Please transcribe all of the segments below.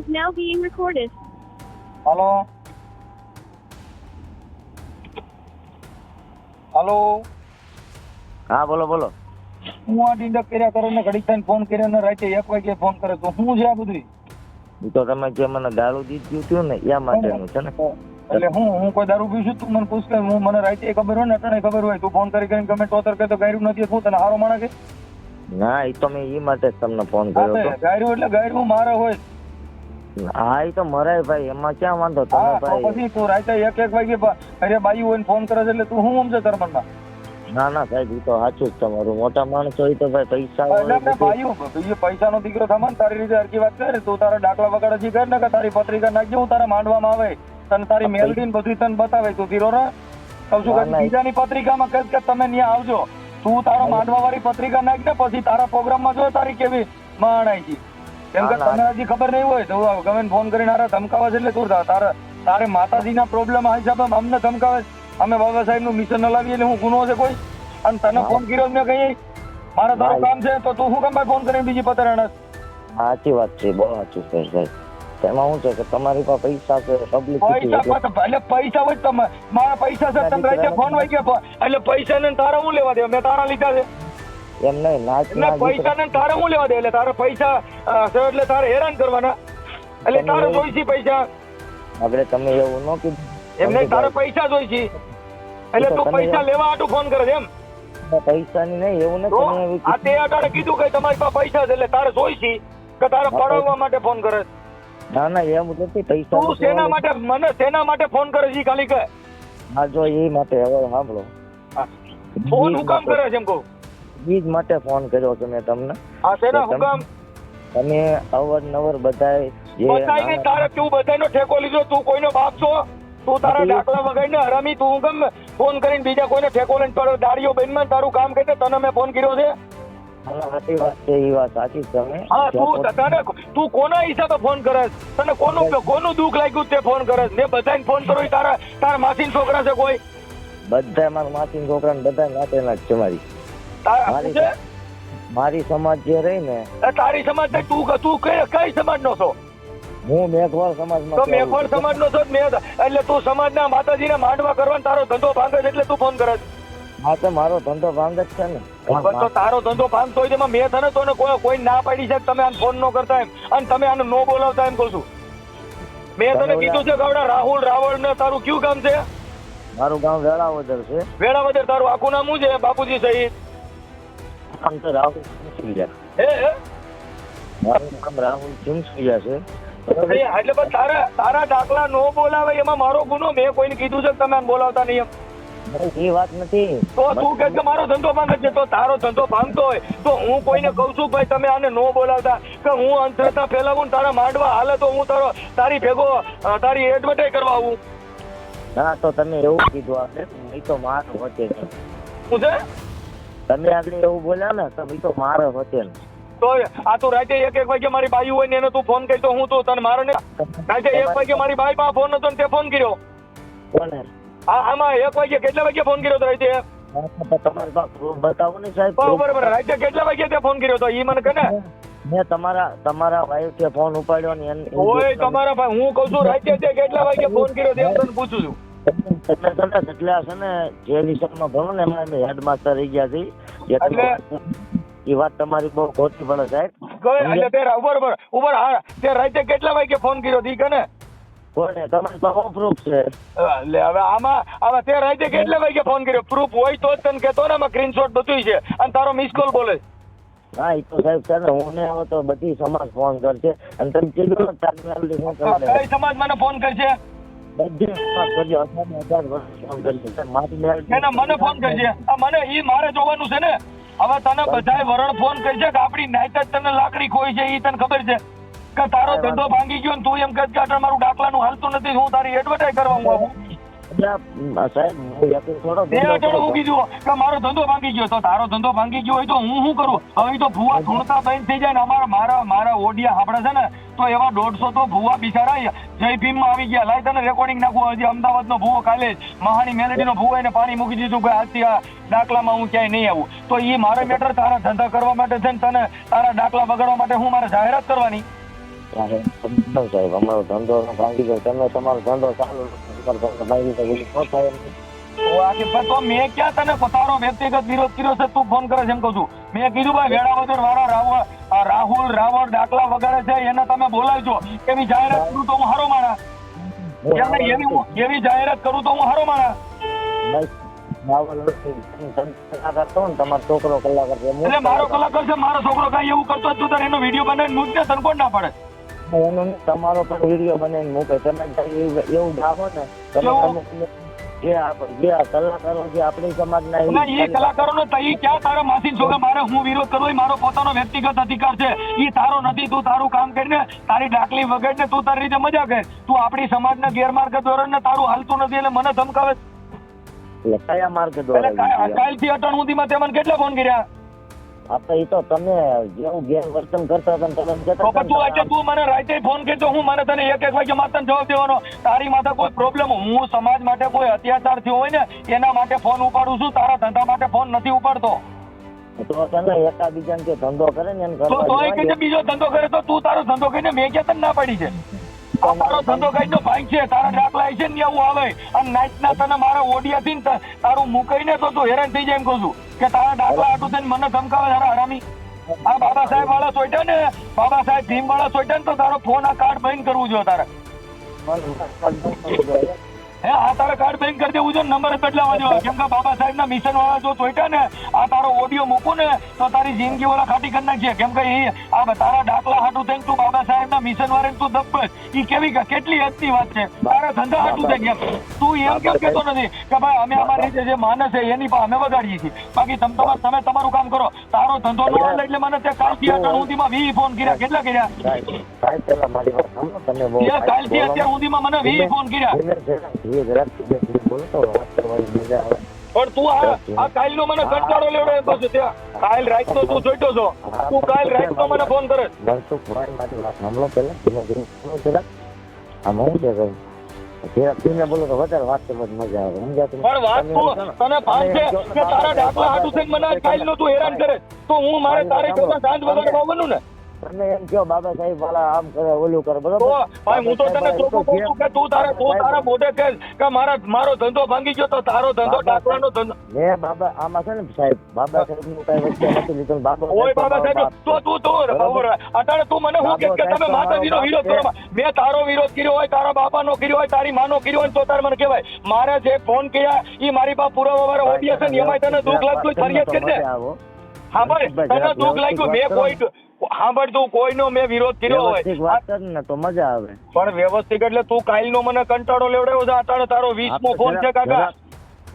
is now being recorded. હાલો હાલો હા બોલો બોલો. હું આ ડિંડક કર્યા કરે ને ઘડી થઈને ફોન કર્યો ને રાતે એક વાગે ફોન કરે તો શું છે આ બધું ઈ તો તમે જે મને દારૂ દીધું હતું ને એ માટેનું છે ને? એટલે હું હું કોઈ દારૂ પીશું તું મને પૂછ કે હું મને રાતે ખબર હોય ને અટાણે ખબર હોય તું ફોન કરી કરીને ગમે ટોતર કે તો ગાયરું નથી શું તને હારો માણસ કે ના એ તો મેં એ માટે જ તમને ફોન કર્યો હતો. ગાયરું એટલે ગાયરું મારે હોય. હા એ તો મરાય ભાઈ. એમાં ક્યાં વાંધો? તમે ભાઈ પછી તું રાતે એક એક વાગે અરે બાઈ હોય ફોન કરે છે એટલે તું શું સમજે તાર મનમાં ના ના સાહેબ એ તો સાચું જ તમારું. મોટા માણસ હોય તો ભાઈ પૈસા હોય પૈસા પૈસાનો દીકરો થવા તારી રીતે હરકી વાત કરે તું તારા દાખલા વગાડે છે કર ને કે તારી પત્રિકા નાખજે હું તારા માંડવામાં આવે. તને તારી મેલડી ને બધું તને બતાવે. તું ધીરો રહે. કઉ છું ના, કે ના. બીજાની પત્રિકામાં કહીશ કે તમે ત્યાં આવજો. તું તારો માંડવા વાળી પત્રિકા નાખ ને પછી તારા પ્રોગ્રામમાં જો તારી કેવી માણાઈ છે કેમ કે ના, ના. તને હજી ખબર નહીં હોય તો ગમે ફોન કરીને હારા ધમકાવે છે એટલે તું તા- તારે તારે માતાજીના પ્રોબ્લેમ હિસાબે અમને ધમકાવે અમે બાબા સાહેબનું મિશન હલાવીએ એટલે હું ગુનો છે કોઈ? અને તને ફોન કર્યો મેં કહીએ. મારે તારું કામ છે તો તું શું કામ ભાઈ ફોન કરીને બીજી પત્ર અણસ સાચી વાત છે બહુ સાચું છે સાહેબ. તેમાં શું છે કે તમારી પાસે પૈસા છે પબ્લિક એટલે પૈસા હોય તમે મારા પૈસા છે તમે ફોન વાગ્યા ગયા એટલે પૈસા ને તારા હું લેવા દે મેં તારા લીધા છે. એમ નહીં નાચ ના પૈસા ને તારે હું લેવા દે? એટલે તારા પૈસા છે એટલે તારે હેરાન કરવાના. એટલે તારે જોઈશી પૈસા. આપણે તમે એવું ન કીધું. એમ નહીં તારે પૈસા જોઈશી. એટલે તું પૈસા લેવા આટું ફોન કરે એમ. પૈસા ની નહીં એવું નથી આ તે અટાડે કીધું કે તમારી પાસે પૈસા છે એટલે તારે જોઈશી કે તારે પડાવવા માટે ફોન કરે ના ના એમ નથી પૈસા તું સેના માટે મને શેના માટે ફોન કરે છે ખાલી કહે. હા જો એ માટે હવે સાંભળો. ફોન હું કામ કરે છે એમ કહું? ઈ જ માટે ફોન કર્યો છે મેં તમને. આ શેના હુકમ? તમે- અવારનવાર બધાય જે બધાય ને તારે તું બધાયનો ઠેકો લીધો તું કોઈનો બાપ છો? તું તારા ડાકલા વગાડીને હરામી તું કેમ ફોન કરીને બીજા કોઈને ઠેકો લઈને પડો દાડીઓ બેનમાં તારું કામ કે તને મેં ફોન કર્યો છે. સાચી વાત છે એ વાત સાચી છે તમે. હા તું તને તું કોના હિસાબે ફોન કરે તને કોનું કોનું દુઃખ લાગ્યું તે ફોન કરે? મેં બધાને ફોન કર્યો ઈ તારા તારા માસીન છોકરા છે કોઈ? બધા મારા માસી છોકરા ને બધા નાતેના જ છે મારી. મારી સમાજ જે રહી ને તારી સમાજ તું તું કઈ કઈ સમાજ નો છો? હું મેઘવાળ સમાજ તો મેઘવાળ સમાજ નો છો એટલે તું માતાજી ને માંડવા કરવાનો તારો ધંધો ભાંગે છે એટલે તું ફોન કરે છે. હા તો મારો ધંધો ભાંગ જ છે ને. તો તારો ધંધો ભાંગતો હોય એમાં મેં તને તો કોઈ કોઈ ના પાડી છે તમે આને ફોન નો કરતા એમ અને તમે આને નો બોલાવતા એમ કહું છું. મેં તને કીધું છે કે આવડા રાહુલ રાવળ ને તારું કયું કામ છે? મારું ગામ વેળાવદર છે. વેળાવદર તારું આખું નામ શું છે? બાપુજી સહિત આમ તો રાહુલ હે? મારું નામ રાહુલ સિંસુલિયા છે એટલે પણ તારા તારા દાખલા નો બોલાવે એમાં મારો ગુનો મેં કોઈને કીધું છે તમે બોલાવતા નહીં એમ એ વાત નથી તો તું કે મારો ધંધો ભાંગે છે તો તારો ધંધો ભાંગતો હોય તો હું કોઈને કહું છું ભાઈ તમે આને નો બોલાવતા કે હું અંધશ્રદ્ધા ફેલાવું ને તારા માંડવા હાલે તો હું તારો તારી ભેગો તારી એડવર્ટાઈઝ કરવા આવું ના તો તમે એવું કીધું આપણે નહીં તો મારો વચ્ચે છે શું છે તમે આગળ એવું બોલ્યા ને તો તો મારો વચ્ચે તો આ તું રાતે એક એક વાગે મારી બાઈ હોય ને એને તું ફોન કરી તો હું તો તને મારો ને રાતે એક વાગે મારી બાઈ પાસે ફોન હતો ને તે ફોન કર્યો. કોને? આ આમાં એક વાગે કેટલા વાગે ફોન કર્યો તો રાતે? હા, બતાવો ને સાહેબ બરોબર રાતે કેટલા વાગે તે ફોન કર્યો તો? ઈ મને કહે ને. મેં તમારા તમારા વાઈફ ફોન ઉપાડ્યો ને એને ઓય તમારા ભાઈ હું કહું છું રાતે તે કેટલા વાગે ફોન કર્યો તે એમ તને પૂછું છું. એટલે તમે જેટલા છે ને જે વિષયમાં ભણો ને એમાં હેડમાસ્ટર રહી ગયા એટલે? એ વાત તમારી બહુ ખોટી પડે સાહેબ. એટલે તે રા- ઉપર ઉપર ઉપર હા તે રાતે કેટલા વાગે ફોન કર્યો તી કને કોને? તમારી પાસે પ્રૂફ છે? એટલે હવે આમાં હવે તે રાતે કેટલા વાગે ફોન કર્યો? પ્રૂફ હોય તો જ તને કહેતો ને આમાં સ્ક્રીનશોટ બધું છે. અને તારો મિસ કોલ બોલે હા એ તો સાહેબ છે ને હું ને આવો તો બધી સમાજ ફોન કરશે. અને તમે કીધું ને તારી સમાજ મને ફોન કરશે? બધી મને ફોન કરજે. મને ઈ મારે જોવાનું છે ને. હવે તને બધાય વરણ ફોન કરજે કે આપણી નાઈટ જ તને લાકડી ખોઈ છે, ઈ તને ખબર છે? કે તારો ધંધો ભાંગી ગયો ને તું એમ કહે કે આટલા મારું દાખલાનું હાલતું નથી, હું તારી એડવર્ટાઈઝ કરવા હું મારો ધંધો ભાંગી ગયો. તો તારો ધંધો ભાંગી ગયો હોય તો હું શું કરું? હવે તો ભૂવા ધૂણતા બંધ થઈ જાય ને અમારા મારા મારા ઓડિયા સાંભળે છે ને તો એવા દોઢસો તો ભૂવા બિચારા જય ભીમમાં આવી ગયા. લાય તને રેકોર્ડિંગ નાખવું હજી અમદાવાદનો ભૂવો કાલે મહાની મેલેડી નો ભૂવો એને પાણી મૂકી દીધું કે આજથી આ દાખલામાં હું ક્યાંય નહીં આવું. તો એ મારે મેટર તારા ધંધા કરવા માટે છે ને તને તારા દાખલા બગાડવા માટે હું મારે જાહેરાત કરવાની? સાહેબ અમારો ધંધો ભાંગી ગયો. તમે તમારો ધંધો ચાલુ ક્યાં તને તારો વ્યક્તિગત વિરોધ કર્યો છે તું ફોન કરે છે એમ કહું મેં કીધું ભાઈ વેળાવદર વાળા રાવળ રાહુલ રાવળ દાખલા વગેરે છે એને તમે બોલાવજો એવી જાહેરાત કરું તો હું હારો માણા એવી જાહેરાત કરું તો હું હારો માણા મારો કલાકાર છે મારો છોકરો કઈ એવું કરતો જ તું એનો વીડિયો બનાવીને નૃત્ય તને ના પડે. એનો નહીં, તમારો પણ વીડિયો બનાવીને મૂકે. તમે એવું ગાવો ને તમે? જે. જે કલાકારો જે આપણી સમાજના એ કલાકારો નો તઈ ક્યાં તારા માસી છોકરા મારે હું વિરોધ કરવો એ મારો પોતાનો વ્યક્તિગત અધિકાર છે. એ તારો નથી તું તારું કામ કરીને તારી ડાકલી વગાડીને તું તારી રીતે મજા કર. તું આપણી સમાજના ગેરમાર્ગ ધોરણ ને તારું હાલતું નથી એટલે મને ધમકાવે કયા માર્ગે તે મને કેટલા ફોન કર્યા? આપણે એ તો તમે જેવું ગેરવર્તન કરતા હતા તમે કહેતા હતા તું આજે તું મને રાતે ફોન કરતો હું મને તને એક એક વાગે માત્ર જવાબ દેવાનો. તારી માથે કોઈ પ્રોબ્લેમ હું સમાજ માટે કોઈ અત્યાચાર થયો હોય ને એના માટે ફોન ઉપાડું છું તારા ધંધા માટે ફોન નથી ઉપાડતો. તો તને એકાબીજાને જે ધંધો કરે ને કે દેવાય. બીજો ધંધો કરે તો તું તારો ધંધો કરીને મેં ક્યાં તને ના પાડી છે? તારો ધંધો કઈ નો ભાઈ છે. તારા દાખલા છે ને એવું આવે. અને નાઈટ ના તને મારા ઓડિયા થી ત- તારું મુકાઈને તો તું હેરાન થઈ જાય એમ કહું છું. કે તારા દાખલા હાટું થઈને મને ધમકાવે તારા હરામી. આ બાબા સાહેબ વાળા સોઈટા ને, બાબા સાહેબ ભીમ વાળા સોઈટા ને તો તારો ફોન આ કાર્ડ બંધ કરવું જોઈએ તારે. હે આ તારા કાર્ડ બેન કરી દેવું છે નંબર બદલાવા જોઈએ કેમ કે બાબા સાહેબ ના મિશન વાળા જો ચોઈટા ને આ તારો ઓડિયો મૂકું ને તો તારી જિંદગી વાળા ખાટી કરી નાખશે કેમ કે એ આ તારા ડાકલા હાટું થઈને તું બાબા સાહેબ ના મિશન વાળા તું દબ્બસ ઈ કેવી કેટલી હદની વાત છે? તારા ધંધા હાટું થઈ ગયા તું એમ કેમ કેતો નથી કે ભાઈ અમે અમારી રીતે જે માનસ છે એની પાસે અમે વગાડીએ છીએ. બાકી તમ તમાર તમે તમારું કામ કરો. તારો ધંધો ન હાલે એટલે મને તે કાલથી અત્યાર સુધીમાં વી ફોન કર્યા. કેટલા કર્યા? કાલથી અત્યાર સુધીમાં મને વી ફોન કર્યા. ધીમે જરાક, ધીરે ધીરે બોલો તો વાત કરવાની મજા આવે. પણ તું આ આ કાલનો મને કંટાળો લેવડો એમ પછી ત્યાં. કાલ રાતનો તું જોઈતો છો? તું કાલ રાતનો મને ફોન કરે. મનસુખભાઈ, મારી વાત સાંભળો પેલા ધીમે ધીમે જરાક. આમ હું છે ભાઈ જરાક ધીમે બોલો તો વધારે વાત કરવાની મજા આવે. સમજા તું પણ વાત તું ને, તને ભાન છે કે તારા ડાકલા હાટુ થઈને મને આજ કાલનો તું હેરાન કરે? તો હું મારે તારે કરતા સાંજ વગાડવા આવવાનું ને? તમે એમ કહો બાબા સાહેબ વાળા આમ કરે ઓલું કરે. બરોબર? ભાઈ હું તો તને ચોખ્ખું કહું છું કે તું તારે તું તારા મોઢે કે કે મારા મારો ધંધો ભાંગી ગયો તો તારો ધંધો ડાકવાનો ધંધો મે બાબા આમાં છે ને સાહેબ બાબા સાહેબનું કઈ વચ્ચે નથી લીધું બાબા ઓય બાબા સાહેબ તો તું તો બરોબર? અટાણે તું મને હું કે કે તમે માતાજીનો વિરોધ કરો મેં. તારો વિરોધ કર્યો હોય તારા બાપાનો કર્યો હોય તારી માનો કર્યો હોય તો તારે મને કહેવાય. મારે જે ફોન કર્યા એ મારી પાસે પુરાવા વાળા ઓડિયો છે ને એમાં તને દુઃખ લાગતું ફરિયાદ કરી દે. હા ભાઈ તને દુઃખ લાગ્યું મેં કોઈ સાંભળ તું કોઈનો મેં વિરોધ કર્યો વ્યવસ્થિત હોય વાત કર ને તો મજા આવે. પણ વ્યવસ્થિત એટલે તું કાલનો મને કંટાળો લેવડાવ્યો છે અટાણે તારો વીસમો ફોન છે કાકા.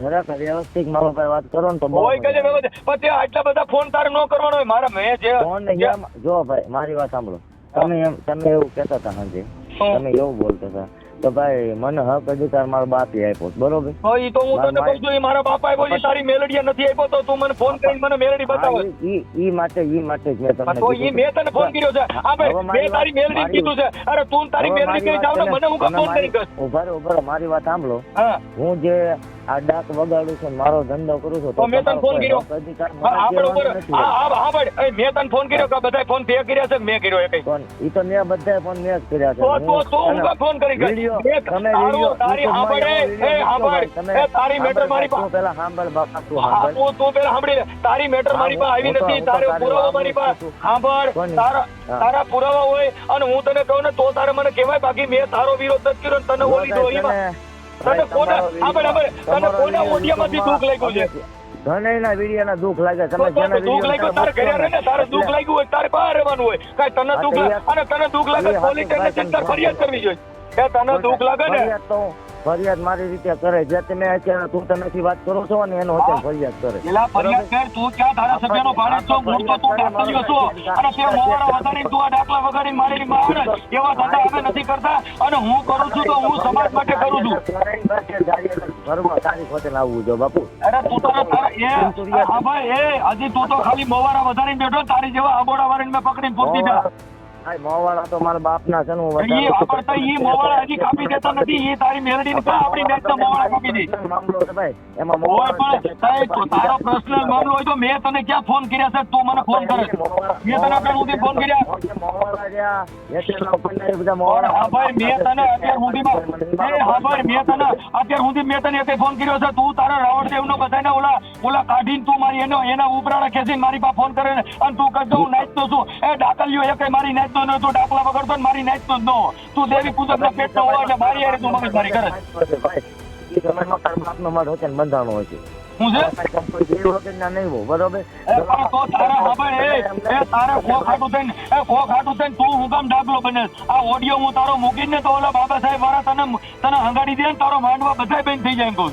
જરાક- વ્યવસ્થિત મારો વાત કરો ને તો. વ્યવસ્થિત. પણ આટલા બધા ફોન તારે ન કરવાનો હોય મારા મેં જે ફોન ને જે- એમ- જો ભાઈ મારી વાત સાંભળો. તમે એમ તમે એવું કહેતા હતા સાંજે તમે એવું બોલતા હતા. તો ભાઈ મને હક અધિકાર મારો બાપે આપ્યો બરોબર? હા, ઈ તો હું તને કહું છું ઈ મારા બાપાએ બોલી તારી મેલડીયા નથી આપ્યો તો તું મને ફોન કરીને મને મેલડી બતાવો ઈ- ઈ- ઈ માટે ઈ માટે જ મેં તમને તો ઈ મેં તને ફોન કર્યો છે. આ ભાઈ મેં તારી મેલડી કીધું છે. અરે તું તારી મેલડી કરી જાવ ને મને હું ફોન કરી કર ઊભા ઊભા મારી વાત સાંભળો. હું જે આ ડાક વગાડું છું મારો ધંધો કરું છું તો મેં તને ફોન કર્યો. અધિકાર મને હા, હા, ભાઈ. એ, મેં તને ફોન કર્યો કે બધાય ફોન તે કર્યા છે મેં કર્યો એ કઈ? પણ ઈ તો મેં બધાય ફોન મેં કર્યા છે. તો તો તો હું કા ફોન કરી કર? તમે વિડિયો તારી એવો એ, વીડિયો એ, તારી મેટર મારી પાસે પહેલા હાંભળ બાપા તું હાંભળ તું તું પહેલા સાંભળી તારી મેટર મારી પાસે આવી નથી. તારો પુરાવો મારી પાસે હાંભળ તારા તારા પુરાવા હોય અને હું તને કહું ને તો તારે મને કહેવાય બાકી મેં તારો વિરોધ નથી કર્યો તને ઓલી દોરીમાં તને- તને કોના- તમારો હા, તને કોના ઓડિયામાંથી દુઃખ લાગ્યું છે? ઘણાયના વિડીયોના દુઃખ લાગે તમે જેના દુઃખ લાગ્યું તારે ઘરે રહે ને તારે દુઃખ લાગ્યું હોય તારે બહાર રહેવાનું હોય. કાંઈ તને દુઃખ લાગે અને તને દુઃખ લાગે પોલીસ સ્ટેશને ફરિયાદ કરવી જોઈએ. એ તને દુઃખ લાગે ને? ફરિયાદ મારી રીતે કરે. જે તમે અત્યારે તું તમેથી વાત કરો છો ને એનો અત્યારે ફરિયાદ કરે. પેલા ફરિયાદ કર તું ક્યાં ધારાસભ્યનો ભાડે છો? મૂળ તો તું ધારાસભ્ય છો અને તે મોવાડા વધારી તું આ ડાકલા વગાડીને મારી મારે એવા ધંધા અમે નથી કરતા. અને હું કરું છું તો હું સમાજ માટે કરું છું. ઘરમાં તારી ખોટે લાવવું જો બાપુ. અરે તું તો એ હા ભાઈ એ હજી તું તો ખાલી મોવાળા વધારી બેઠો તારી જેવા અબોડા વાળીને મેં પકડીને પૂછી ભાઈ મોવાળા તો મારા બાપના છે ને હું તો હજી કાપી દેતા નથી એ તારી મેલડીને કહે આપણી મેચના મોવાળા કાપી દે. મામલો છે ભાઈ એમાં મોવાળા પણ તારો પર્સનલ મામલો હોય તો મેં તને ક્યાં ફોન કર્યા છે? તું મને ફોન કરે. છે? મેં તને અત્યાર સુધી ફોન કર્યા. મોવાળા ગયા એસએલઓ કર્યા, એ બધા મોવાળા હા ભાઈ મેં તને અત્યાર સુધીમાં એ હા ભાઈ મેં તને અત્યાર સુધી મેં તને એક ફોન કર્યો છે. તું તારા રાવણદેવ નો બધાને ઓલા ઓલા કાઢીને તું મારી એનો એના ઉપરાણા ખેંચીને મારી પાસે ફોન કરે અને તું કહેતો હું નાચતો છું. એ ડાકલ્યો એ કઈ મારી નાચતો ન તું ડાકલા વગરતો ને મારી નાચતો જ ન તું દેવી પૂજક ના પેટ હોય એટલે મારી હારે તું મગજમારી કરે છે. ભાઈ, ઈ જમાનામાં તારા બાપનો મઢ હોય ને બંધાણું હોય છે. હું છે બરોબર? તો તારા સાંભળ એ એ તારા ખો ખાટું થઈને એ ખો ખાટું થઈને તું હું કામ ડાકલો બને આ ઓડિયો હું તારો મૂકીને તો ઓલા બાબા સાહેબ વાળા તને તને હંગાડી દે ને તારો માંડવા બધાય બંધ થઈ જાય કહું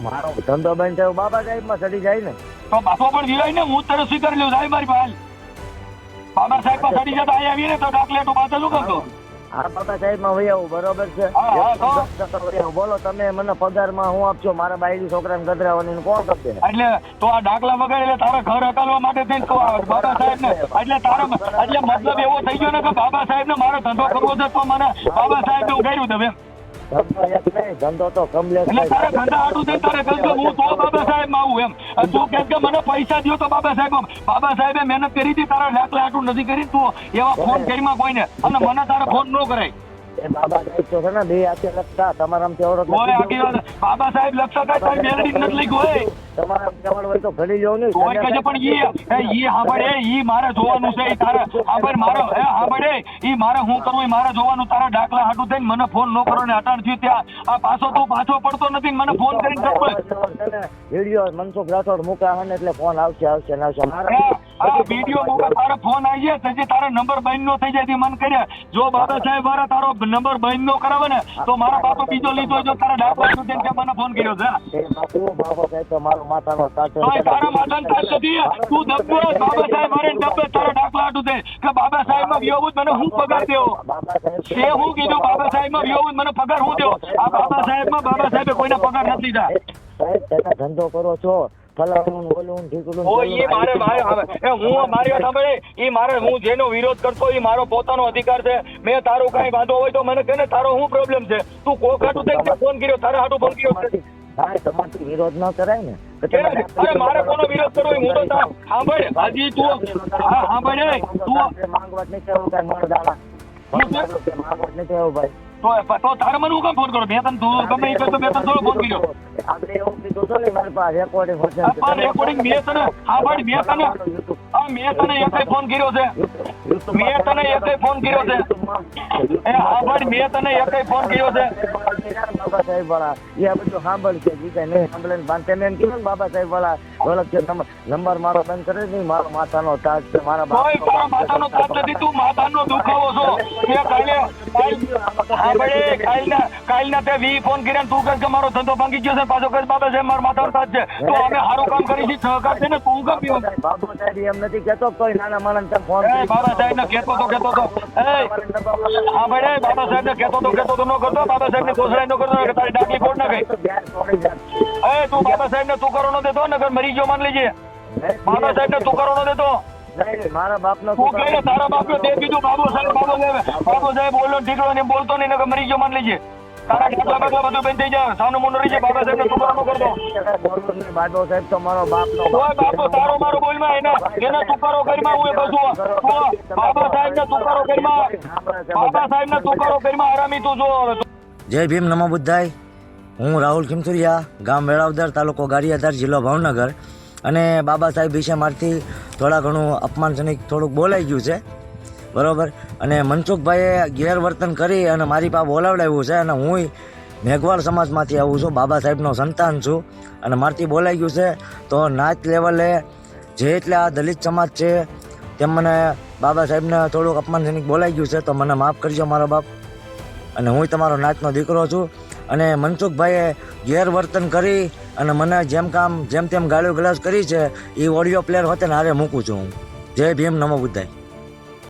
મારો ધંધો બંધ થયો બાબા સાહેબમાં ચડી જાય ને તો બાપો પણ વિરાય ને હું તને સ્વીકારી લઉં સાહેબ મારી પાસે બાબા સાહેબ પાસે જતા અહીંયા આવીને તો ડાકલે તું પાસે શું કરતો હા બાબા સાહેબમાં વહી આવું બરોબર છે. બોલો તમે મને પગારમાં હું આપજો? મારા બાયડી છોકરાને ગધરાવાની ને કોણ કરશે? એટલે તો આ ડાકલા વગર એટલે તારા ઘર હકાલવા માટે થઈને તો બાબા સાહેબ ને એટલે તારા એટલે મતલબ એવો થઈ ગયો ને કે બાબા સાહેબ ને મારો ધંધો કરવો છે તો મને બાબા સાહેબ ને ઉગાડ્યું એમ ધંધો એક નહીં, ધંધો તો કમલેશ એટલે તારે ધંધા હાટું થઈને તારે કહ્યું કે હું તો બાબા સાહેબ આવું એમ. અને તું કહે કે મને પૈસા દ્યો તો બાબા સાહેબ બાબા સાહેબે મહેનત કરી હતી તારા લાખ લાખ નથી કરી તું એવા ફોન કરીમાં કોઈને? અને મને તારા ફોન ન કરાય. બાબા સાહેબ તો છે ને બે હાથે લખતા. તમારામાંથી એવડો ઓય આખી વાત. બાબા સાહેબ લક્ષા કાંઈ તારી મેલડી નથી લખ્યું હોય તમારા જવળ હોય તો ઘડી લ્યો નહીં. તોય કહે પણ ઈ ઈ હાંભળ ઈ મારે જોવાનું છે ઈ તારે હાંભળ મારો ઈ હું કરવું ઈ મારે જોવાનું તારા ડાકલા હાટું થઈને મને ફોન ન કરો ને અટાણ થયું ત્યાં. આ પાછો તું પાછો પડતો નથી મને ફોન કરીને વીડિયો મનસુખ રાઠોડ મૂકા એટલે ફોન આવશે આવશે ને આવશે. મારા આ વીડિયો મોકલ તારો ફોન આવી જાય પછી તારો નંબર બંધ નો થઈ જાય મન કર્યા જો બાબા સાહેબ મારા તારો નંબર બંધ નો કરાવે ને તો મારા બાપો બીજો લીધો જો તારા હાટું થઈને કે મને ફોન કર્યો છે બાપુ સાહેબ તો મારો તારા તાજ નથી તું દબ્બો બાબા સાહેબ મારે ડબ્બે તારો ડાકલા આટું દે કે બાબા સાહેબમાં વિયોવું મને હું પગાર દેવો? તે હું કીધું બાબા સાહેબમાં વિયોવું મને પગાર હું દેવો? આ બાબા સાહેબમાં બાબા સાહેબે કોઈને પગાર નથી દીધા. સાહેબ ધંધો કરો છો. ફલાણું ઓલું ને ઓ ઈ મારે મારે હું મારી વાત સાંભળે? ઈ મારે હું જેનો વિરોધ કરતો ઈ મારો પોતાનો અધિકાર છે. મેં તારું કાંઈ વાંધો હોય તો મને કહે ને તારો શું પ્રોબ્લેમ છે? તું કોખાટું થઈ ફોન કર્યો? તારા હાટું ફોન કર્યો ભાઈ તમારથી વિરોધ ન કરાય ને. અરે મારે કોનો વિરોધ કરવો હું તો સાંભળ. હજી તું હા સાંભળ. તું આપણે માંગવા જ કાંઈ મળદાણા. માંગવા જ નથી આવું ભાઈ. તો તો તારે મને હું કામ ફોન કરો? મેં તને તું ગમે એ તો મેં તને થોડો ફોન કર્યો. આપણે એવું કીધું હતું ને મારી પાસે રેકોર્ડિંગ રેકોર્ડિંગ મેં તને હા ભાઈ મેં તને મેં તને એક ફોન કર્યો છે. મેં તને એકે ફોન કર્યો છે. એ હા ભાઈ મેં તને એકે ફોન કર્યો છે. બાબા સાહેબ વાળા એ બધું સાંભળ છે જી કાંઈ નહીં સાંભળે ને બાંધતે મેં એમ કીધું બાબા સાહેબ વાળા ઓળખ છે નંબર મારો બંધ કરે નહીં મારો માથાનો તાજ છે મારા કોઈ તારા માથાનો તાપ નથી તું માથાનો દુખાવો છો. તે કાલે હા કાલના કાલના તે વી ફોન કર્યા તું કહે કે મારો ધંધો ભાંગી ગયો છે પાછો કહે બાબા સાહેબ મારો માથાનો તાજ છે તો અમે સારું કામ કરી છીએ સહકાર છે ને તું કેમ પીવો સાહેબ એમ નથી કેતો કોઈ નાના માણસ ફોન એ બાબા સાહેબ ને કેતો તો કેતો તો. હા ભાઈ બાબા સાહેબ ને કેતો તો કેતો તો ન કરતો. બાબા સાહેબ ને દોસરાય ન કરતો, તારી ડાકલી ફોડ ના ગઈ એ તું બાબા સાહેબ ને તું કરો ન દેતો નગર મરી ગયો માન લેજે. બાબા સાહેબ ને તું કરો ન દેતો. મારા બાપનો તું કહે, તારા બાપ તે કીધું, બાબુ સાહેબ બાબુ સાહેબ બાબુ સાહેબ બોલો ને ને બોલતો નહીં નગર મરી ગયો માન લેજે. તારા ડાકલા બાકલા બધું બંધ થઈ જાય સાનું મોનું રહી જાય બાબા સાહેબ ને તું કરતો. બાબો સાહેબ તો મારો બાપનો ઓય બાપુ તારો મારો બોલમાં એને એને તુકારો કરીમાં હું એ બધું બાબા સાહેબ ને તુકારો કરીમાં બાબા સાહેબ ને તુકારો કરીમાં હરામી તું જો જય ભીમ નમો બુદ્ધાય. હું રાહુલ ખીમસુરિયા ગામ વેળાવદર તાલુકો ગારિયાધાર જિલ્લો ભાવનગર. અને બાબા સાહેબ વિશે મારથી થોડા ઘણું અપમાનજનક થોડુંક બોલાઈ ગયું છે. બરોબર? અને મનસુખભાઈએ ગેરવર્તન કરી અને મારી પાસે બોલાવડાવ્યું છે અને હું મેઘવાળ સમાજમાંથી આવું છું, બાબા સાહેબનો સંતાન છું. અને મારથી બોલાઈ ગયું છે, તો નાચ લેવલે જે એટલે આ દલિત સમાજ છે, તેમ મને બાબા સાહેબને થોડુંક અપમાનજનક બોલાઈ ગયું છે, તો મને માફ કરજો મારો બાપ. અને હું તમારો નાચનો દીકરો છું. અને મનસુખભાઈએ ગેરવર્તન કરી અને મને જેમ કામ, જેમ તેમ ગાળ્યો ગલાસ કરી છે એ ઓડિયો પ્લેયર હોતે ને હારે મૂકું છું હું. જય ભીમ નમો બુદ્ધાય.